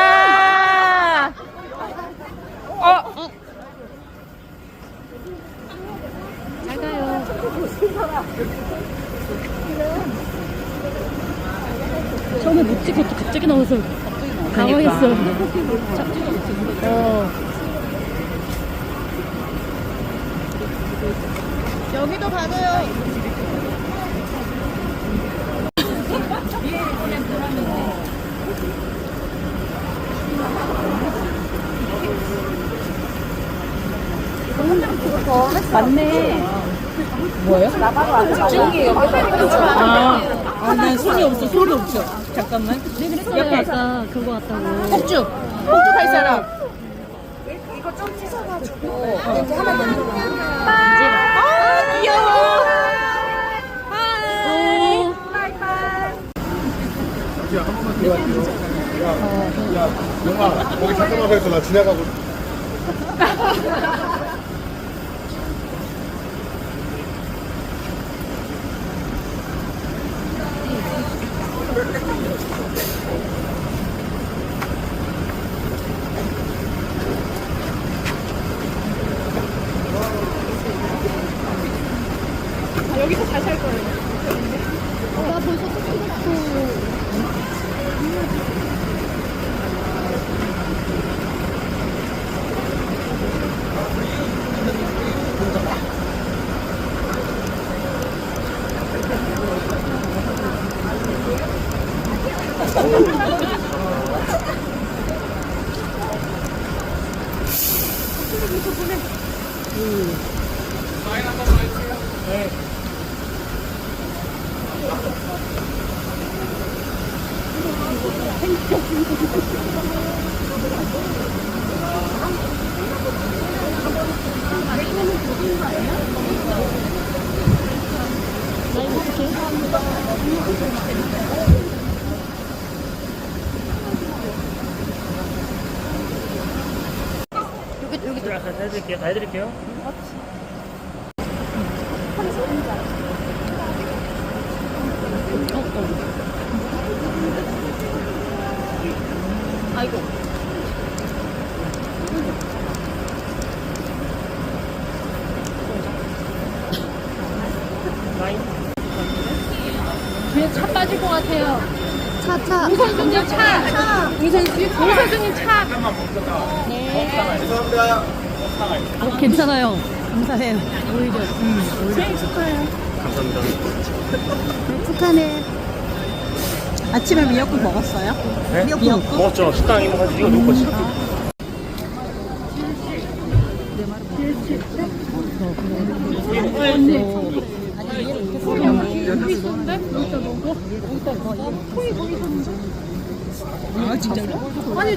와. 어. 작아요. 처음에 못 찍고 갑자기 나와서 그러니까. 당황했어. 어. 여기도 받아요. 맞네. 뭐예요? 아, 아, 난 손이 없어, 손이 없어. 잠깐만. 네, 그랬어요. 아까 그거 같다고. 폭죽. 폭죽 할 사람. 아, 귀여워. 어. 야, 한 번만 들어갈게요. 야, 야, 영아, 거기 잠깐만 서 있어. 나 지나가고. 나 이거 어떡해? 다 해드릴게요. 다 해드릴게요. 아이고. 뒤에 차 빠질 것 같아요. 차, 차. 우선순위 차. 차. 우선순위, 우선순위 차. 죄송합니다. 어, 괜찮아요. 감사해요. 오히려. 생일 축하해요. 감사합니다. 축하네. 아침에 미역국 먹었어요? 네? 미역국? 먹었죠. 식당 이거 가지고 이거 놓고 거지. 아니,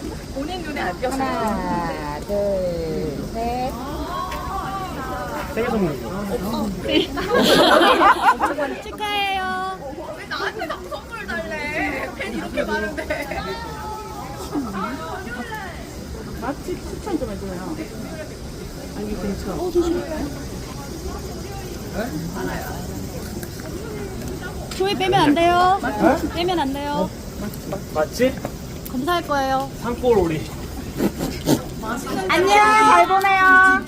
하나, 둘, 셋. 생일 선물이요. 축하해요. 맛집 추천 좀 해줘요. 아니, 근처. 조회 빼면 안 돼요. 빼면 안 돼요. 맛집 검사할 거예요. 산골 오리. 안녕, 잘 보내요.